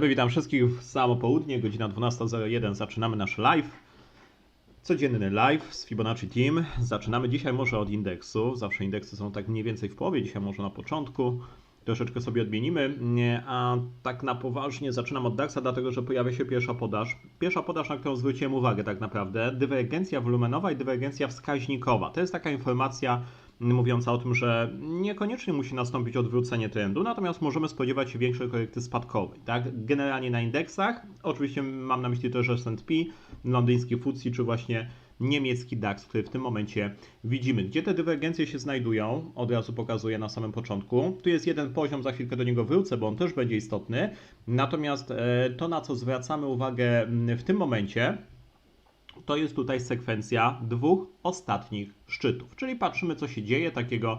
Dobry, witam wszystkich w samo południe, godzina 12.01. Zaczynamy nasz live. Codzienny live z Fibonacci Team. Zaczynamy dzisiaj może od indeksu. Zawsze indeksy są tak mniej więcej w połowie, dzisiaj może na początku. Troszeczkę sobie odmienimy, a tak na poważnie zaczynam od DAXa, dlatego że pojawia się pierwsza podaż. Pierwsza podaż, na którą zwróciłem uwagę tak naprawdę, dywergencja wolumenowa i dywergencja wskaźnikowa. To jest taka informacja mówiąca o tym, że niekoniecznie musi nastąpić odwrócenie trendu, natomiast możemy spodziewać się większej korekty spadkowej. Tak? Generalnie na indeksach, oczywiście mam na myśli też S&P, londyński FTSE czy właśnie niemiecki DAX, który w tym momencie widzimy. Gdzie te dywergencje się znajdują, od razu pokazuję na samym początku. Tu jest jeden poziom, za chwilkę do niego wrócę, bo on też będzie istotny. Natomiast e, to, na co zwracamy uwagę w tym momencie, to jest tutaj sekwencja dwóch ostatnich szczytów. Czyli patrzymy, co się dzieje takiego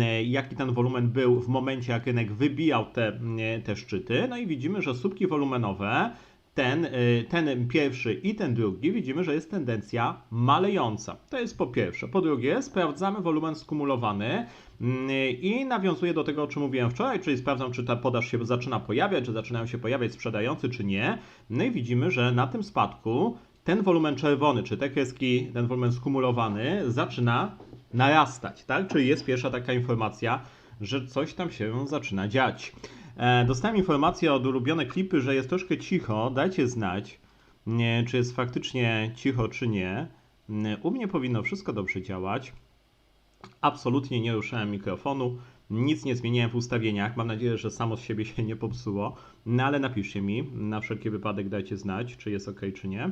e, jaki ten wolumen był w momencie, jak rynek wybijał te, e, te szczyty. No i widzimy, że słupki wolumenowe, ten, e, ten pierwszy i ten drugi, widzimy, że jest tendencja malejąca. To jest po pierwsze. Po drugie, sprawdzamy wolumen skumulowany mm, i nawiązuję do tego, o czym mówiłem wczoraj, czyli sprawdzam, czy ta podaż się zaczyna pojawiać, czy zaczynają się pojawiać sprzedający, czy nie. No i widzimy, że na tym spadku ten wolumen czerwony, czy te kreski, ten wolumen skumulowany zaczyna narastać, tak? Czyli jest pierwsza taka informacja, że coś tam się zaczyna dziać. E, dostałem informację od ulubionej klipy, że jest troszkę cicho. Dajcie znać, nie, czy jest faktycznie cicho, czy nie. U mnie powinno wszystko dobrze działać. Absolutnie nie ruszałem mikrofonu, nic nie zmieniałem w ustawieniach. Mam nadzieję, że samo z siebie się nie popsuło. No ale napiszcie mi, na wszelki wypadek dajcie znać, czy jest ok, czy nie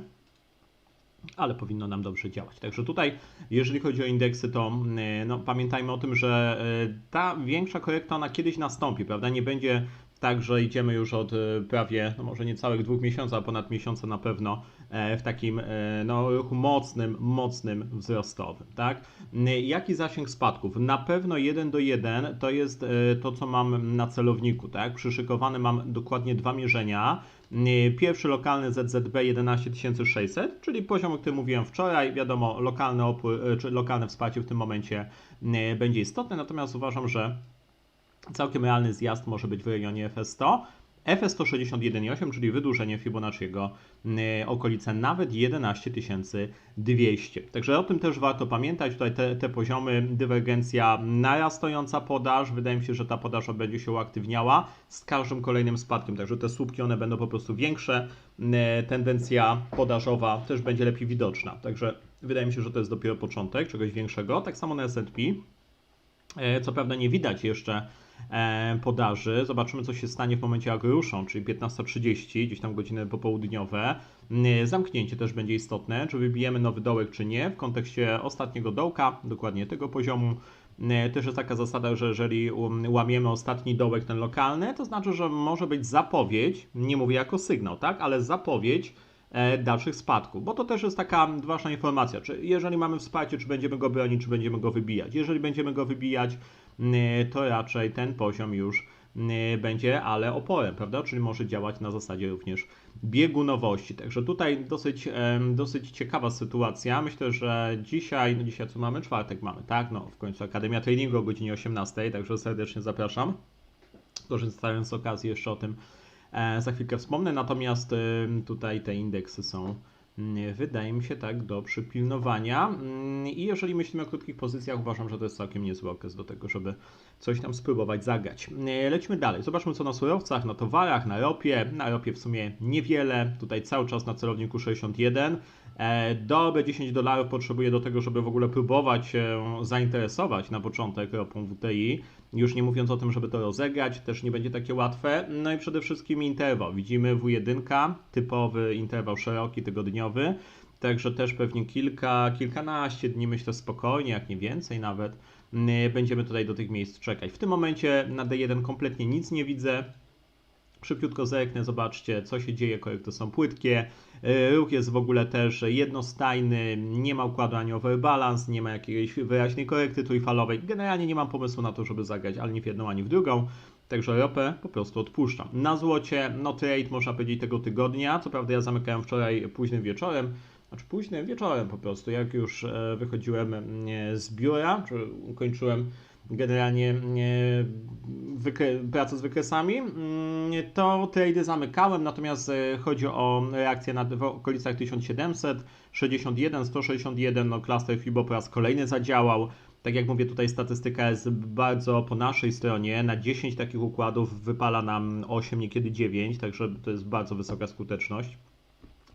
ale powinno nam dobrze działać. Także tutaj, jeżeli chodzi o indeksy, to e, no, pamiętajmy o tym, że e, ta większa korekta ona kiedyś nastąpi, prawda? Nie będzie tak, że idziemy już od e, prawie, no może nie całych dwóch miesięcy, a ponad miesiąca na pewno w takim no, ruchu mocnym, mocnym wzrostowym, tak? Jaki zasięg spadków? Na pewno 1 do 1 to jest to, co mam na celowniku, tak? Przyszykowane mam dokładnie dwa mierzenia, Pierwszy lokalny ZZB 11600, czyli poziom, o którym mówiłem wczoraj. Wiadomo, lokalny opór, e, czy lokalne wsparcie w tym momencie e, będzie istotne, natomiast uważam, że całkiem realny zjazd może być w rejonie FS100. FS161,8, czyli wydłużenie Fibonacciego y, okolice nawet 11200. Także o tym też warto pamiętać. Tutaj te, te poziomy, dywergencja narastająca podaż. Wydaje mi się, że ta podaż będzie się uaktywniała z każdym kolejnym spadkiem. Także te słupki one będą po prostu większe. Y, tendencja podażowa też będzie lepiej widoczna. Także wydaje mi się, że to jest dopiero początek czegoś większego. Tak samo na S&P. Y, co prawda nie widać jeszcze E, podaży. Zobaczymy, co się stanie w momencie, jak ruszą, czyli 15.30, gdzieś tam godziny popołudniowe. E, zamknięcie też będzie istotne, czy wybijemy nowy dołek, czy nie, w kontekście ostatniego dołka, dokładnie tego poziomu. E, też jest taka zasada, że jeżeli łamiemy ostatni dołek, ten lokalny, to znaczy, że może być zapowiedź, nie mówię jako sygnał, tak, ale zapowiedź dalszych spadków, bo to też jest taka ważna informacja, czy jeżeli mamy wsparcie, czy będziemy go bronić, czy będziemy go wybijać. Jeżeli będziemy go wybijać, Y, to raczej ten poziom już y, będzie, ale oporem, prawda? Czyli może działać na zasadzie również biegunowości. Także tutaj dosyć, dosyć ciekawa sytuacja. Myślę, że dzisiaj, no dzisiaj co mamy? Czwartek mamy, tak? No w końcu Akademia Treningu o godzinie 18, także serdecznie zapraszam. Korzystając z okazji jeszcze o tym e, za chwilkę wspomnę, natomiast tutaj te indeksy są wydaje mi się tak do przypilnowania. Mm, I jeżeli myślimy o krótkich pozycjach, uważam, że to jest całkiem niezły okres do tego, żeby coś tam spróbować zagrać. Lecimy dalej. Zobaczmy co na surowcach, na towarach, na ropie. Na ropie w sumie niewiele. Tutaj cały czas na celowniku 61. E, dobre 10 dolarów potrzebuję do tego, żeby w ogóle próbować się zainteresować na początek ropą WTI. Już nie mówiąc o tym, żeby to rozegrać, też nie będzie takie łatwe. No i przede wszystkim interwał. Widzimy W1, typowy interwał szeroki, tygodniowy. Także też pewnie kilka, kilkanaście dni, myślę spokojnie, jak nie więcej nawet, będziemy tutaj do tych miejsc czekać. W tym momencie na D1 kompletnie nic nie widzę. Szybciutko zerknę, zobaczcie, co się dzieje, korekty są płytkie. E, ruch jest w ogóle też jednostajny, nie ma układu ani overbalance, nie ma jakiejś wyraźnej korekty trójfalowej. Generalnie nie mam pomysłu na to, żeby zagrać ani w jedną, ani w drugą. Także ropę po prostu odpuszczam. Na złocie, no trade można powiedzieć tego tygodnia. Co prawda ja zamykałem wczoraj późnym wieczorem, znaczy późnym wieczorem po prostu, jak już e, wychodziłem z biura, czy kończyłem generalnie e, pracę z wykresami, mm, to trady zamykałem, natomiast e, chodzi o reakcję na, w okolicach 1700, 61, 161, no cluster FIBO po raz kolejny zadziałał. Tak jak mówię, tutaj statystyka jest bardzo po naszej stronie. Na 10 takich układów wypala nam 8, niekiedy 9, także to jest bardzo wysoka skuteczność.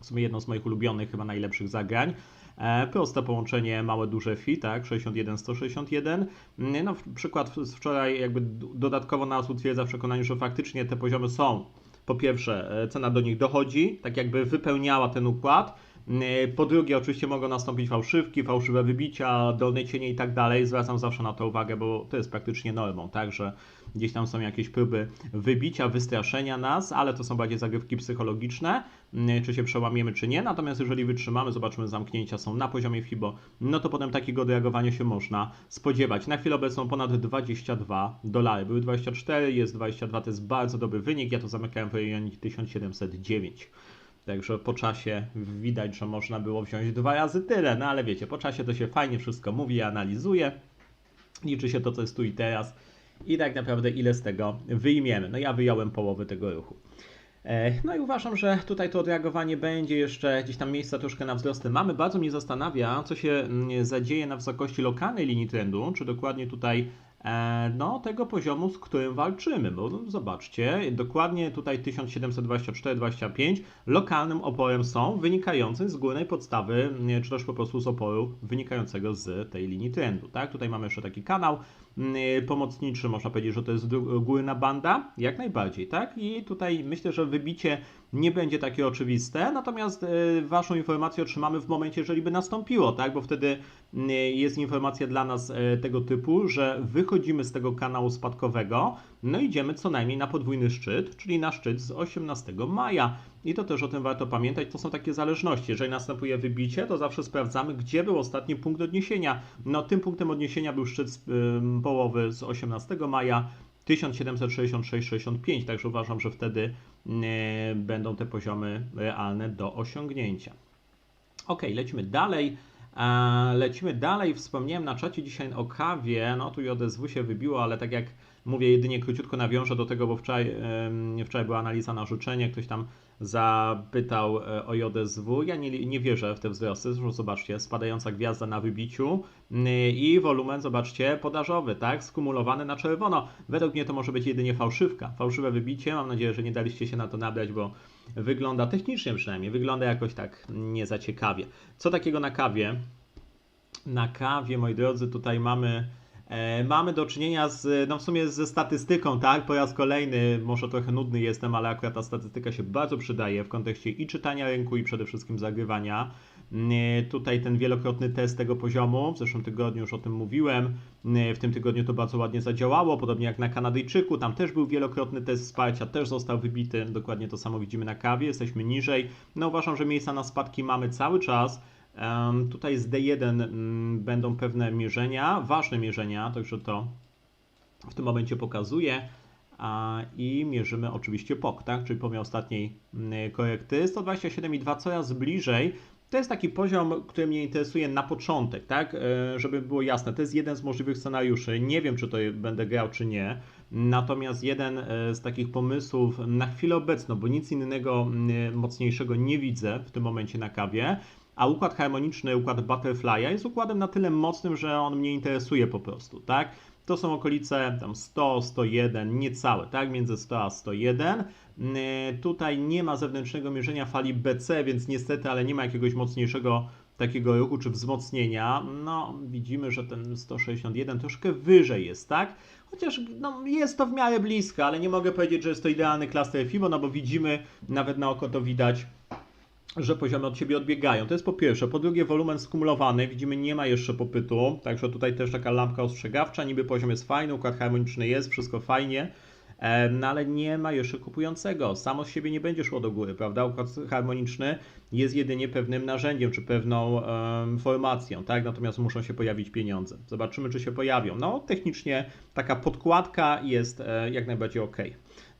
W sumie jedno z moich ulubionych, chyba najlepszych zagrań. E, proste połączenie, małe, duże fi, tak, 61, 161. Mm, No, przykład z wczoraj jakby dodatkowo nas utwierdza w przekonaniu, że faktycznie te poziomy są. Po pierwsze, e, cena do nich dochodzi, tak jakby wypełniała ten układ. Mm, Po drugie, oczywiście mogą nastąpić fałszywki, fałszywe wybicia, dolne cienie i tak dalej. Zwracam zawsze na to uwagę, bo to jest praktycznie normą, tak, że gdzieś tam są jakieś próby wybicia, wystraszenia nas, ale to są bardziej zagrywki psychologiczne, mm, czy się przełamiemy, czy nie. Natomiast jeżeli wytrzymamy, zobaczymy, zamknięcia są na poziomie FIBO, no to potem takiego odreagowania się można spodziewać. Na chwilę obecną ponad 22 dolary. Były 24, jest 22, to jest bardzo dobry wynik. Ja to zamykałem w rejonie 1709. Także po czasie widać, że można było wziąć dwa razy tyle, no ale wiecie, po czasie to się fajnie wszystko mówi, analizuje, liczy się to, co jest tu i teraz i tak naprawdę ile z tego wyjmiemy. No ja wyjąłem połowę tego ruchu. E, No i uważam, że tutaj to odreagowanie będzie jeszcze gdzieś tam miejsca troszkę na wzrosty. Mamy, bardzo mnie zastanawia, co się mm, zadzieje na wysokości lokalnej linii trendu, czy dokładnie tutaj no, tego poziomu, z którym walczymy, bo no, zobaczcie, dokładnie tutaj 1724-25 lokalnym oporem są wynikającym z górnej podstawy, nie, czy też po prostu z oporu wynikającego z tej linii trendu, tak? Tutaj mamy jeszcze taki kanał mm, pomocniczy, można powiedzieć, że to jest górna banda, jak najbardziej, tak? I tutaj myślę, że wybicie nie będzie takie oczywiste, natomiast e, Waszą informację otrzymamy w momencie, jeżeli by nastąpiło, tak? Bo wtedy jest informacja dla nas e, tego typu, że wychodzimy z tego kanału spadkowego, no idziemy co najmniej na podwójny szczyt, czyli na szczyt z 18 maja. I to też o tym warto pamiętać, to są takie zależności. Jeżeli następuje wybicie, to zawsze sprawdzamy, gdzie był ostatni punkt odniesienia. No tym punktem odniesienia był szczyt z, ym, połowy z 18 maja 1766-65, także uważam, że wtedy e, będą te poziomy realne do osiągnięcia. Ok, lecimy dalej. E, Lecimy dalej. Wspomniałem na czacie dzisiaj o kawie. No tu JSW się wybiło, ale tak jak mówię, jedynie króciutko nawiążę do tego, bo wczoraj, wczoraj była analiza na życzenie. Ktoś tam zapytał e, o JSW. Ja nie, nie wierzę w te wzrosty. Zresztą zobaczcie, spadająca gwiazda na wybiciu mm, i wolumen, zobaczcie, podażowy, tak? Skumulowany na czerwono. Według mnie to może być jedynie fałszywka. Fałszywe wybicie. Mam nadzieję, że nie daliście się na to nabrać, bo wygląda technicznie przynajmniej, wygląda jakoś tak nie za ciekawie. Co takiego na kawie? Na kawie, moi drodzy, tutaj mamy, mamy do czynienia z, no w sumie ze statystyką, tak? Po raz kolejny, może trochę nudny jestem, ale akurat ta statystyka się bardzo przydaje w kontekście i czytania rynku, i przede wszystkim zagrywania. Nie, Tutaj ten wielokrotny test tego poziomu, w zeszłym tygodniu już o tym mówiłem, Nie, w tym tygodniu to bardzo ładnie zadziałało, podobnie jak na Kanadyjczyku, tam też był wielokrotny test wsparcia, też został wybity, dokładnie to samo widzimy na kawie, jesteśmy niżej. No uważam, że miejsca na spadki mamy cały czas. Tutaj z D1 mm, będą pewne mierzenia, ważne mierzenia, także to w tym momencie pokazuję. I mierzymy oczywiście POK, tak? czyli pomimo ostatniej mm, korekty. 127,2 coraz bliżej. To jest taki poziom, który mnie interesuje na początek, tak? E, Żeby było jasne, to jest jeden z możliwych scenariuszy. Nie wiem, czy to będę grał, czy nie. Natomiast jeden e, z takich pomysłów na chwilę obecną, bo nic innego mm, mocniejszego nie widzę w tym momencie na kawie, a układ harmoniczny, układ Butterfly'a jest układem na tyle mocnym, że on mnie interesuje po prostu, tak? To są okolice tam 100, 101, niecałe, tak? Między 100 a 101. Yy, Tutaj nie ma zewnętrznego mierzenia fali BC, więc niestety, ale nie ma jakiegoś mocniejszego takiego ruchu czy wzmocnienia. No, widzimy, że ten 161 troszkę wyżej jest, tak? Chociaż no, jest to w miarę blisko, ale nie mogę powiedzieć, że jest to idealny klaster FIBO, no bo widzimy, nawet na oko to widać, że poziomy od siebie odbiegają. To jest po pierwsze. Po drugie, wolumen skumulowany. Widzimy, nie ma jeszcze popytu. Także tutaj też taka lampka ostrzegawcza. Niby poziom jest fajny, układ harmoniczny jest, wszystko fajnie. No ale nie ma jeszcze kupującego. Samo z siebie nie będzie szło do góry, prawda? Układ harmoniczny jest jedynie pewnym narzędziem, czy pewną em, formacją, tak? Natomiast muszą się pojawić pieniądze. Zobaczymy, czy się pojawią. No, technicznie taka podkładka jest e, jak najbardziej ok.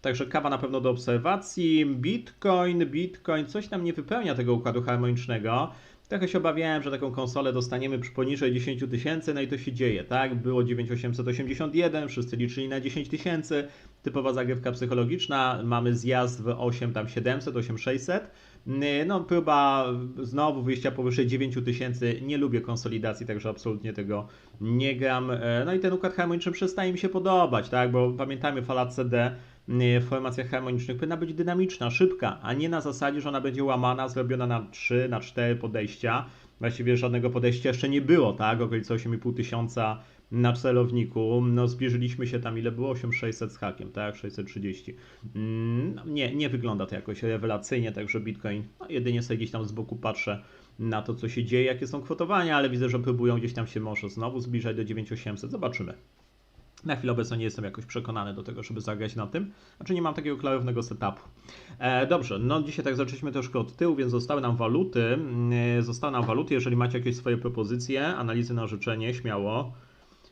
Także kawa na pewno do obserwacji. Bitcoin, Bitcoin, coś tam nie wypełnia tego układu harmonicznego. Trochę się obawiałem, że taką konsolę dostaniemy przy poniżej 10 tysięcy, no i to się dzieje, tak? Było 9881, wszyscy liczyli na 10 tysięcy, typowa zagrywka psychologiczna, mamy zjazd w 8 tam 700, 8600. No, próba znowu wyjścia powyżej 9000. Nie lubię konsolidacji, także absolutnie tego nie gram. No i ten układ harmoniczny przestaje mi się podobać, tak? Bo pamiętajmy, fala CD w formacjach harmonicznych powinna być dynamiczna, szybka, a nie na zasadzie, że ona będzie łamana, zrobiona na 3, na 4 podejścia. Właściwie żadnego podejścia jeszcze nie było, tak? Okolice 8,5 tysiąca na celowniku. No zbliżyliśmy się tam, ile było? 8600 z hakiem, tak? 630. No, nie, nie wygląda to jakoś rewelacyjnie, także Bitcoin, no, jedynie sobie gdzieś tam z boku patrzę na to, co się dzieje, jakie są kwotowania, ale widzę, że próbują gdzieś tam się może znowu zbliżać do 9800. Zobaczymy. Na chwilę obecną nie jestem jakoś przekonany do tego, żeby zagrać na tym. Znaczy nie mam takiego klarownego setupu. E, dobrze, no dzisiaj tak zaczęliśmy troszkę od tyłu, więc zostały nam waluty. E, zostały nam waluty, jeżeli macie jakieś swoje propozycje, analizy na życzenie, śmiało.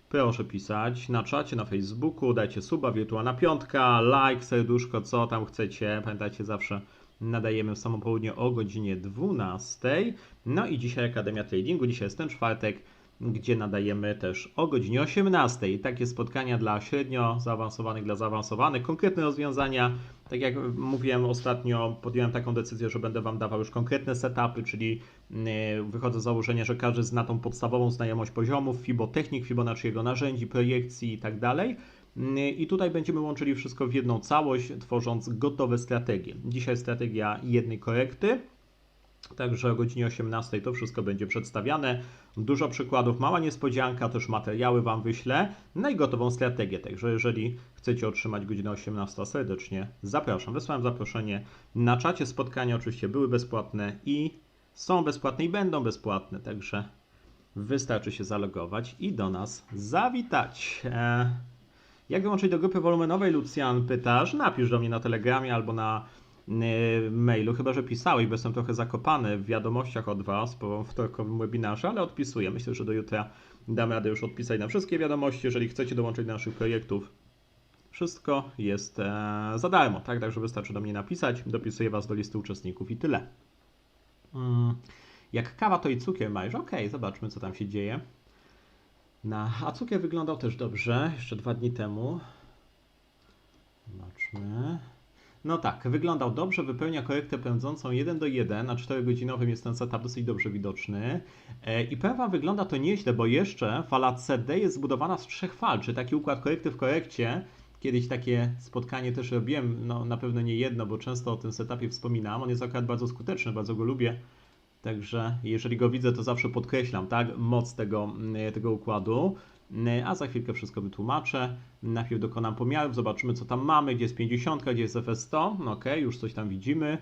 Proszę pisać na czacie, na Facebooku, dajcie suba, wirtualna piątka, like, serduszko, co tam chcecie. Pamiętajcie, zawsze nadajemy w samo południe o godzinie 12. No i dzisiaj Akademia Tradingu, dzisiaj jest ten czwartek gdzie nadajemy też o godzinie 18. Takie spotkania dla średnio zaawansowanych, dla zaawansowanych, konkretne rozwiązania. Tak jak mówiłem ostatnio, podjąłem taką decyzję, że będę Wam dawał już konkretne setupy, czyli mm, wychodzę z założenia, że każdy zna tą podstawową znajomość poziomów, fibotechnik, Fibonacciego narzędzi, projekcji i tak. Mm, I tutaj będziemy łączyli wszystko w jedną całość, tworząc gotowe strategie. Dzisiaj strategia jednej korekty, Także o godzinie 18 to wszystko będzie przedstawiane. Dużo przykładów, mała niespodzianka, też materiały Wam wyślę. No i gotową strategię. Także jeżeli chcecie otrzymać godzinę 18, serdecznie zapraszam. Wysłałem zaproszenie na czacie. Spotkania oczywiście były bezpłatne i są bezpłatne i będą bezpłatne. Także wystarczy się zalogować i do nas zawitać. Eee, jak dołączyć do grupy wolumenowej, Lucjan pytasz? Napisz do mnie na Telegramie albo na mailu, chyba że pisałeś, bo jestem trochę zakopany w wiadomościach od Was po wtorkowym webinarze, ale odpisuję. Myślę, że do jutra damy radę już odpisać na wszystkie wiadomości, jeżeli chcecie dołączyć do naszych projektów. Wszystko jest e, za darmo, tak? Także wystarczy do mnie napisać, dopisuję Was do listy uczestników i tyle. Mm, jak kawa to i cukier masz. Ok, zobaczmy co tam się dzieje. Na, a cukier wyglądał też dobrze, jeszcze dwa dni temu. Zobaczmy. No tak, wyglądał dobrze, wypełnia korektę pędzącą 1 do 1, na 4-godzinowym jest ten setup dosyć dobrze widoczny. E, I powiem Wam, wygląda to nieźle, bo jeszcze fala CD jest zbudowana z trzech fal, czy taki układ korekty w korekcie. Kiedyś takie spotkanie też robiłem, no na pewno nie jedno, bo często o tym setupie wspominam. On jest akurat bardzo skuteczny, bardzo go lubię. Także jeżeli go widzę, to zawsze podkreślam, tak, moc tego, tego układu. A za chwilkę wszystko wytłumaczę. Najpierw dokonam pomiarów, zobaczymy co tam mamy, gdzie jest 50, gdzie jest FS100, ok, już coś tam widzimy.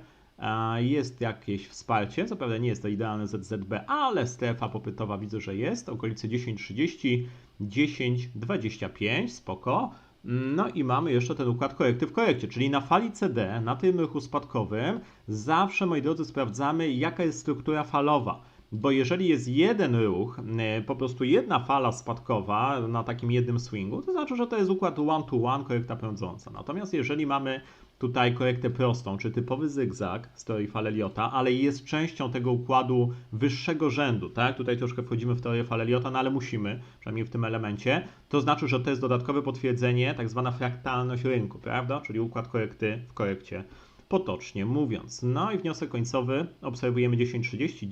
Jest jakieś wsparcie, co prawda nie jest to idealne ZZB, ale strefa popytowa widzę, że jest, okolice 10.30, 10.25, spoko. No i mamy jeszcze ten układ korekty w korekcie, czyli na fali CD, na tym ruchu spadkowym, zawsze, moi drodzy, sprawdzamy, jaka jest struktura falowa. Bo jeżeli jest jeden ruch, e, po prostu jedna fala spadkowa na takim jednym swingu, to znaczy, że to jest układ one-to-one, korekta pędząca. Natomiast jeżeli mamy tutaj korektę prostą, czy typowy zygzak z teorii Faleliota, ale jest częścią tego układu wyższego rzędu, tak? Tutaj troszkę wchodzimy w teorię Faleliota, no ale musimy, przynajmniej w tym elemencie. To znaczy, że to jest dodatkowe potwierdzenie, tak zwana fraktalność rynku, prawda? Czyli układ korekty w korekcie potocznie mówiąc. No i wniosek końcowy obserwujemy 10.30,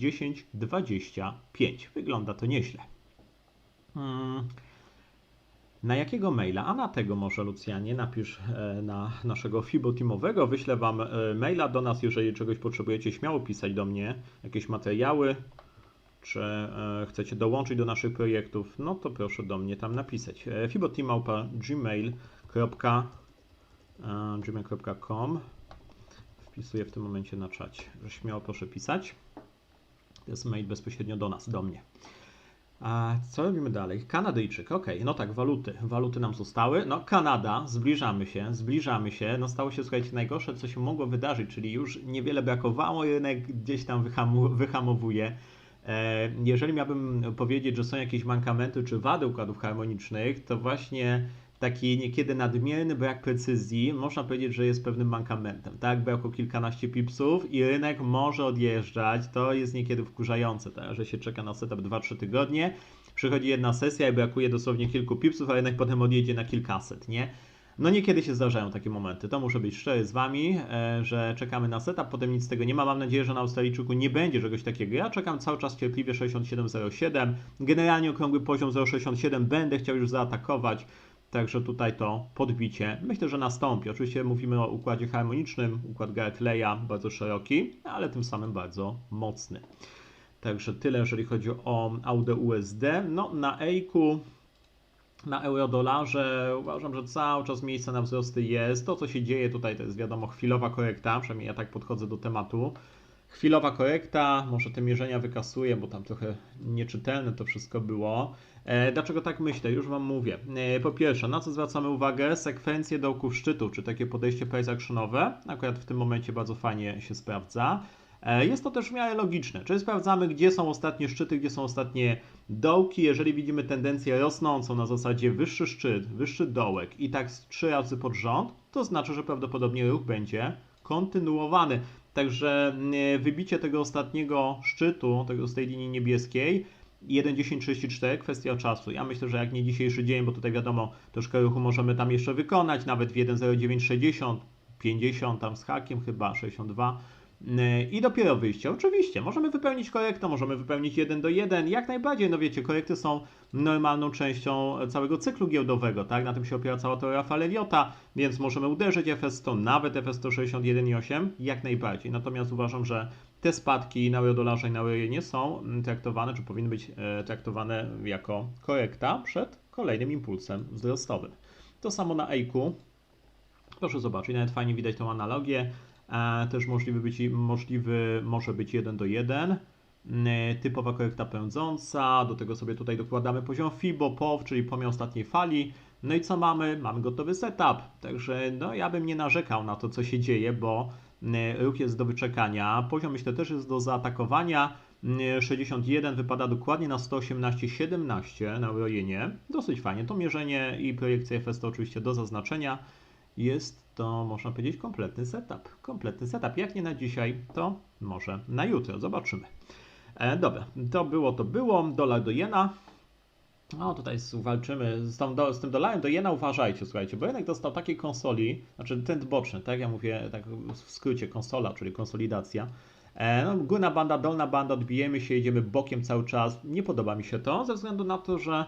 10.25. Wygląda to nieźle. Hmm. Na jakiego maila? A na tego może, Lucjanie, napisz e, na naszego FIBO teamowego. Wyślę Wam e, maila do nas, jeżeli czegoś potrzebujecie, śmiało pisać do mnie, jakieś materiały, czy e, chcecie dołączyć do naszych projektów, no to proszę do mnie tam napisać. fiboteam.gmail.com wpisuję w tym momencie na czacie, że śmiało proszę pisać. To jest mail bezpośrednio do nas, do mnie. A co robimy dalej? Kanadyjczyk, ok, no tak, waluty. Waluty nam zostały. No, Kanada, zbliżamy się, zbliżamy się. No, stało się, słuchajcie, najgorsze, co się mogło wydarzyć, czyli już niewiele brakowało, rynek gdzieś tam wyhamu, wyhamowuje. E, jeżeli miałbym powiedzieć, że są jakieś mankamenty czy wady układów harmonicznych, to właśnie taki niekiedy nadmierny brak precyzji, można powiedzieć, że jest pewnym mankamentem, tak? Brak o kilkanaście pipsów i rynek może odjeżdżać, to jest niekiedy wkurzające, tak? że się czeka na setup 2-3 tygodnie, przychodzi jedna sesja i brakuje dosłownie kilku pipsów, a rynek potem odjedzie na kilkaset, nie? No niekiedy się zdarzają takie momenty. To muszę być szczery z Wami, e, że czekamy na setup, potem nic z tego nie ma. Mam nadzieję, że na Australijczyku nie będzie czegoś takiego. Ja czekam cały czas cierpliwie 67,07. Generalnie okrągły poziom 0,67 będę chciał już zaatakować. Także tutaj to podbicie myślę, że nastąpi. Oczywiście mówimy o układzie harmonicznym, układ Gartleya bardzo szeroki, ale tym samym bardzo mocny. Także tyle, jeżeli chodzi o AUD USD. No na EIKU na euro-dolarze uważam, że cały czas miejsce na wzrosty jest. To, co się dzieje tutaj, to jest wiadomo chwilowa korekta, przynajmniej ja tak podchodzę do tematu. Chwilowa korekta, może te mierzenia wykasuję, bo tam trochę nieczytelne to wszystko było. E, dlaczego tak myślę? Już Wam mówię. E, po pierwsze, na co zwracamy uwagę? Sekwencje dołków szczytu, czy takie podejście price actionowe. Akurat w tym momencie bardzo fajnie się sprawdza. E, jest to też w miarę logiczne, czyli sprawdzamy, gdzie są ostatnie szczyty, gdzie są ostatnie dołki. Jeżeli widzimy tendencję rosnącą na zasadzie wyższy szczyt, wyższy dołek i tak trzy razy pod rząd, to znaczy, że prawdopodobnie ruch będzie kontynuowany. Także mm, wybicie tego ostatniego szczytu, tego z tej linii niebieskiej, 1.10.34, kwestia czasu. Ja myślę, że jak nie dzisiejszy dzień, bo tutaj wiadomo, troszkę ruchu możemy tam jeszcze wykonać, nawet w 1.09.60, 50 tam z hakiem chyba, 62 i dopiero wyjście. Oczywiście, możemy wypełnić korektę, możemy wypełnić 1 do 1, jak najbardziej, no wiecie, korekty są normalną częścią całego cyklu giełdowego, tak? Na tym się opiera cała teoria Faleliota, więc możemy uderzyć FS100, nawet FS161,8, jak najbardziej. Natomiast uważam, że te spadki na euro-dolarze i na euro nie są traktowane, czy powinny być e, traktowane jako korekta przed kolejnym impulsem wzrostowym. To samo na EIK-u. Proszę zobaczyć, nawet fajnie widać tą analogię. Też możliwy, być, możliwy może być 1 do 1. E, typowa korekta pędząca, do tego sobie tutaj dokładamy poziom FIBO, POW, czyli pomiar ostatniej fali. No i co mamy? Mamy gotowy setup. Także no, ja bym nie narzekał na to, co się dzieje, bo e, ruch jest do wyczekania. Poziom myślę też jest do zaatakowania. 61 wypada dokładnie na 118,17 na Eurojenie. Dosyć fajnie. To mierzenie i projekcja FS to oczywiście do zaznaczenia jest to, można powiedzieć, kompletny setup. Kompletny setup. Jak nie na dzisiaj, to może na jutro. Zobaczymy. E, dobra, to było, to było. Dolar do jena. No tutaj walczymy z, tą, do, z tym dolarem do jena, uważajcie, słuchajcie, bo jednak dostał takiej konsoli, znaczy ten boczny, tak ja mówię, tak w skrócie konsola, czyli konsolidacja. E, no, górna banda, dolna banda, odbijemy się, idziemy bokiem cały czas. Nie podoba mi się to, ze względu na to, że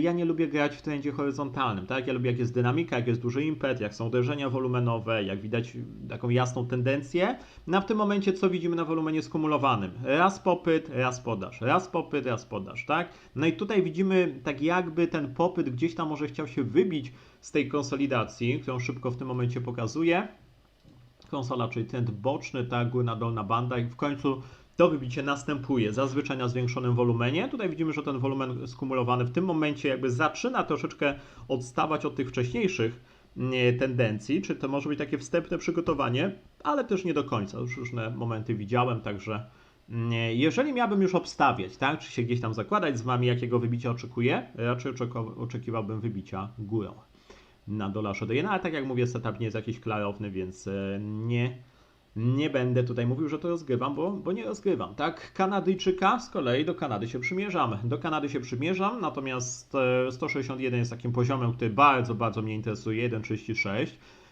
ja nie lubię grać w trendzie horyzontalnym, tak? Ja lubię jak jest dynamika, jak jest duży impet, jak są uderzenia wolumenowe, jak widać taką jasną tendencję. No a w tym momencie co widzimy na wolumenie skumulowanym? Raz popyt, raz podaż, raz popyt, raz podaż, tak? No i tutaj widzimy tak jakby ten popyt gdzieś tam może chciał się wybić z tej konsolidacji, którą szybko w tym momencie pokazuję. Konsola, czyli trend boczny, tak, górna, dolna banda i w końcu to wybicie następuje zazwyczaj na zwiększonym wolumenie. Tutaj widzimy, że ten wolumen skumulowany w tym momencie jakby zaczyna troszeczkę odstawać od tych wcześniejszych mm, tendencji, czy to może być takie wstępne przygotowanie, ale też nie do końca. Już różne momenty widziałem, także mm, jeżeli miałbym już obstawiać, tak, czy się gdzieś tam zakładać z Wami, jakiego wybicia oczekuję, raczej oczekiwałbym wybicia górą na dolarze do jena, ale tak jak mówię, setup nie jest jakiś klarowny, więc e, nie nie będę tutaj mówił, że to rozgrywam, bo, bo nie rozgrywam. Tak, Kanadyjczyka z kolei do Kanady się przymierzamy. Do Kanady się przymierzam, natomiast 161 e, jest takim poziomem, który bardzo, bardzo mnie interesuje, 1,36.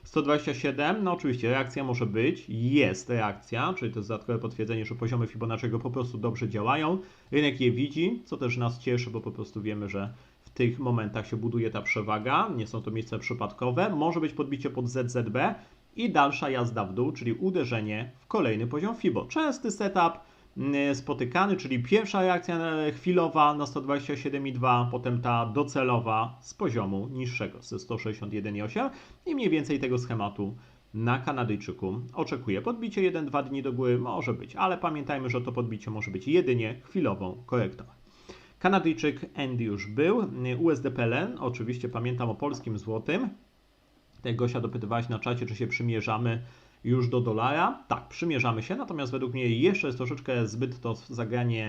127, no oczywiście reakcja może być, jest reakcja, czyli to jest dodatkowe potwierdzenie, że poziomy Fibonacciego po prostu dobrze działają. Rynek je widzi, co też nas cieszy, bo po prostu wiemy, że w tych momentach się buduje ta przewaga, nie są to miejsca przypadkowe. Może być podbicie pod ZZB, i dalsza jazda w dół, czyli uderzenie w kolejny poziom FIBO. Częsty setup mm, spotykany, czyli pierwsza reakcja e, chwilowa na 127,2, potem ta docelowa z poziomu niższego, ze 161,8 i mniej więcej tego schematu na Kanadyjczyku oczekuję. Podbicie 1-2 dni do góry może być, ale pamiętajmy, że to podbicie może być jedynie chwilową korektą. Kanadyjczyk Andy już był, USDPLN, oczywiście pamiętam o polskim złotym, Tutaj Gosia dopytywałaś na czacie, czy się przymierzamy już do dolara. Tak, przymierzamy się, natomiast według mnie jeszcze jest troszeczkę zbyt to zagranie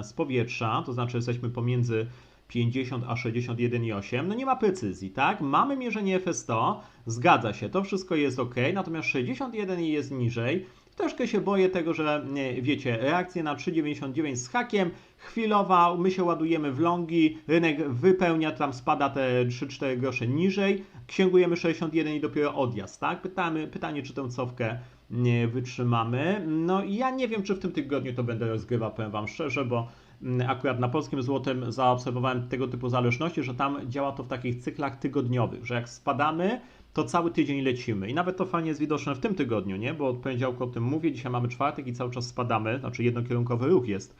e, z powietrza, to znaczy jesteśmy pomiędzy 50 a 61,8. No nie ma precyzji, tak? Mamy mierzenie FS100, zgadza się, to wszystko jest ok, natomiast 61 jest niżej. Troszkę się boję tego, że wiecie, reakcja na 3,99 z hakiem, chwilowa, my się ładujemy w longi, rynek wypełnia, tam spada te 3-4 grosze niżej, księgujemy 61 i dopiero odjazd, tak? Pytamy, pytanie, czy tę cofkę wytrzymamy. No i ja nie wiem, czy w tym tygodniu to będę rozgrywał, powiem Wam szczerze, bo mm, akurat na polskim złotym zaobserwowałem tego typu zależności, że tam działa to w takich cyklach tygodniowych, że jak spadamy, to cały tydzień lecimy. I nawet to fajnie jest widoczne w tym tygodniu, nie? Bo od poniedziałku o tym mówię, dzisiaj mamy czwartek i cały czas spadamy, znaczy jednokierunkowy ruch jest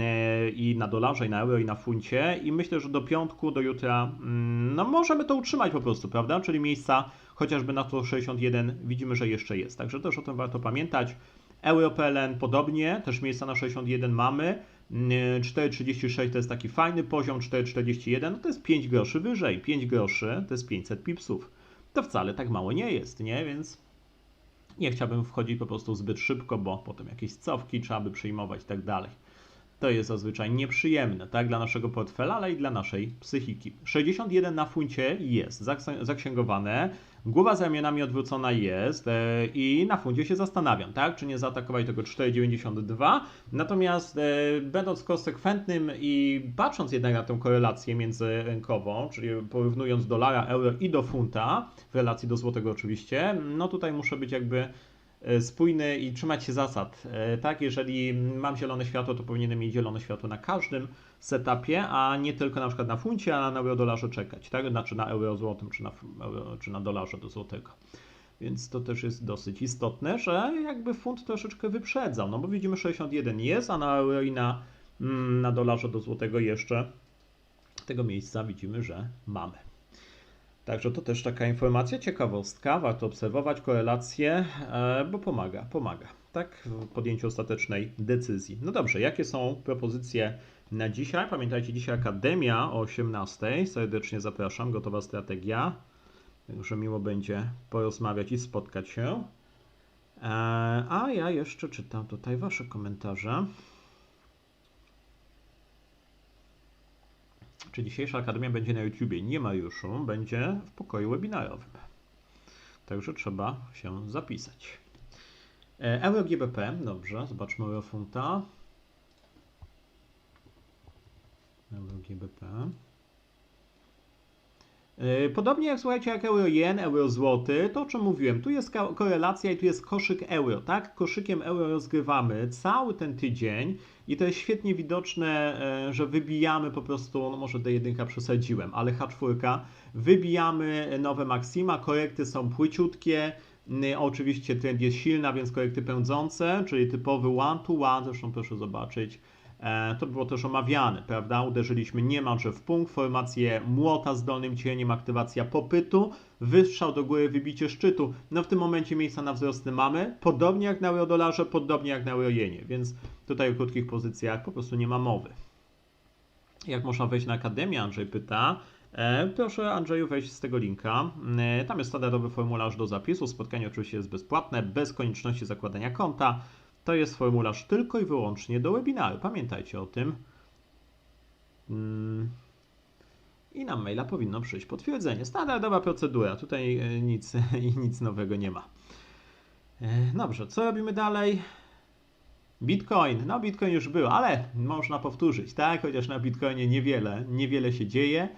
e, i na dolarze, i na euro, i na funcie. I myślę, że do piątku, do jutra, mm, no możemy to utrzymać po prostu, prawda? Czyli miejsca chociażby na 161 widzimy, że jeszcze jest. Także też o tym warto pamiętać. EuroPLN podobnie, też miejsca na 61 mamy. Mm, 4,36 to jest taki fajny poziom, 4,41 no to jest 5 groszy wyżej. 5 groszy to jest 500 pipsów. To wcale tak mało nie jest, nie? Więc nie chciałbym wchodzić po prostu zbyt szybko, bo potem jakieś cofki trzeba by przyjmować i tak dalej. To jest zazwyczaj nieprzyjemne, tak, dla naszego portfela, ale i dla naszej psychiki. 61 na funcie jest zaks- zaksięgowane, głowa z ramionami odwrócona jest e, i na funcie się zastanawiam, tak, czy nie zaatakować tego 4,92. Natomiast e, będąc konsekwentnym i patrząc jednak na tę korelację międzyrynkową, czyli porównując dolara, euro i do funta, w relacji do złotego oczywiście, no tutaj muszę być jakby spójny i trzymać się zasad. E, Tak, jeżeli mam zielone światło, to powinienem mieć zielone światło na każdym setupie, a nie tylko na przykład na funcie, a na euro dolarze czekać, tak? Znaczy na euro złotym, czy na, czy na dolarze do złotego. Więc to też jest dosyć istotne, że jakby funt troszeczkę wyprzedzał, no bo widzimy 61 jest, a na euro i na, mm, na dolarze do złotego jeszcze tego miejsca widzimy, że mamy. Także to też taka informacja, ciekawostka, warto obserwować korelacje, e, bo pomaga, pomaga, tak, w podjęciu ostatecznej decyzji. No dobrze, jakie są propozycje na dzisiaj? Pamiętajcie, dzisiaj Akademia o 18:00, serdecznie zapraszam, gotowa strategia, także miło będzie porozmawiać i spotkać się. E, A ja jeszcze czytam tutaj Wasze komentarze. Czy dzisiejsza Akademia będzie na YouTubie? Nie ma już, będzie w pokoju webinarowym. Także trzeba się zapisać. E, Euro GBP, dobrze, zobaczmy Eurofunta. Euro GBP. E, Podobnie jak słuchajcie, jak euro jen, euro złoty, to o czym mówiłem, tu jest ko- korelacja i tu jest koszyk euro, tak? Koszykiem euro rozgrywamy cały ten tydzień i to jest świetnie widoczne, e, że wybijamy po prostu, no może D1 przesadziłem, ale H4, wybijamy nowe maksima, korekty są płyciutkie, N- Oczywiście trend jest silny, więc korekty pędzące, czyli typowy one to one, zresztą proszę zobaczyć, To było też omawiane, prawda? Uderzyliśmy niemalże w punkt, formację młota z dolnym cieniem, aktywacja popytu, wystrzał do góry, wybicie szczytu. No w tym momencie miejsca na wzrosty mamy, podobnie jak na eurodolarze, podobnie jak na eurojenie, więc tutaj w krótkich pozycjach po prostu nie ma mowy. Jak można wejść na Akademię, Andrzej pyta. E, Proszę Andrzeju wejść z tego linka. E, Tam jest standardowy formularz do zapisu. Spotkanie oczywiście jest bezpłatne, bez konieczności zakładania konta. To jest formularz tylko i wyłącznie do webinaru. Pamiętajcie o tym. Mm. I na maila powinno przyjść potwierdzenie. Standardowa procedura. Tutaj e, nic, nic nowego nie ma. E, Dobrze, co robimy dalej? Bitcoin. No, Bitcoin już był, ale można powtórzyć, tak? Chociaż na Bitcoinie niewiele, niewiele się dzieje.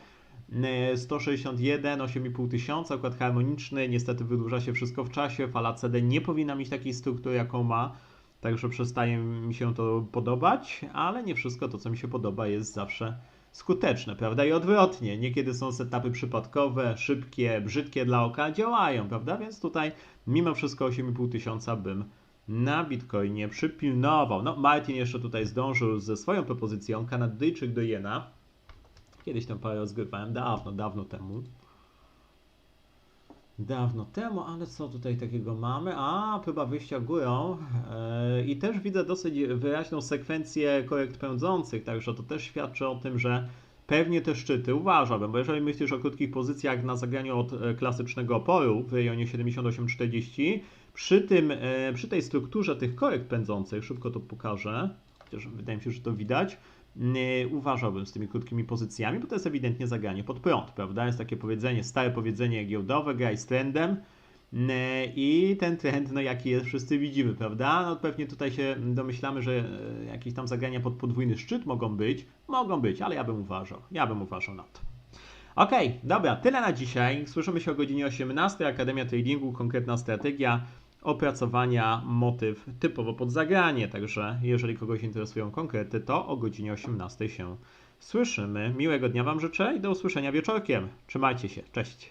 E, 161, 8,5 tysiąca, układ harmoniczny, niestety wydłuża się wszystko w czasie, fala CD nie powinna mieć takiej struktury, jaką ma, także przestaje mi się to podobać, ale nie wszystko to, co mi się podoba, jest zawsze skuteczne, prawda? I odwrotnie, niekiedy są setupy przypadkowe, szybkie, brzydkie dla oka, działają, prawda? Więc tutaj mimo wszystko 8,5 tysiąca bym na Bitcoinie przypilnował. No, Martin jeszcze tutaj zdążył ze swoją propozycją, Kanadyjczyk do jena. Kiedyś tę parę rozgrywałem dawno, dawno temu. Dawno temu, ale co tutaj takiego mamy? A, próba wyjścia górą. Yy, I też widzę dosyć wyraźną sekwencję korekt pędzących, także to też świadczy o tym, że pewnie te szczyty uważałbym, bo jeżeli myślisz o krótkich pozycjach na zagraniu od e, klasycznego oporu w rejonie 78,40, przy, tym, e, przy tej strukturze tych korekt pędzących, szybko to pokażę, chociaż wydaje mi się, że to widać, uważałbym z tymi krótkimi pozycjami, bo to jest ewidentnie zagranie pod prąd, prawda? Jest takie powiedzenie, stare powiedzenie giełdowe, graj z trendem. Nie, I ten trend, no jaki jest, wszyscy widzimy, prawda? No pewnie tutaj się domyślamy, że e, jakieś tam zagrania pod podwójny szczyt mogą być. Mogą być, ale ja bym uważał. Ja bym uważał na to. Okej, dobra, tyle na dzisiaj. Słyszymy się o godzinie 18. Akademia Tradingu, konkretna strategia opracowania motyw typowo pod zagranie. Także jeżeli kogoś interesują konkrety, to o godzinie 18 się słyszymy. Miłego dnia Wam życzę i do usłyszenia wieczorkiem. Trzymajcie się, cześć.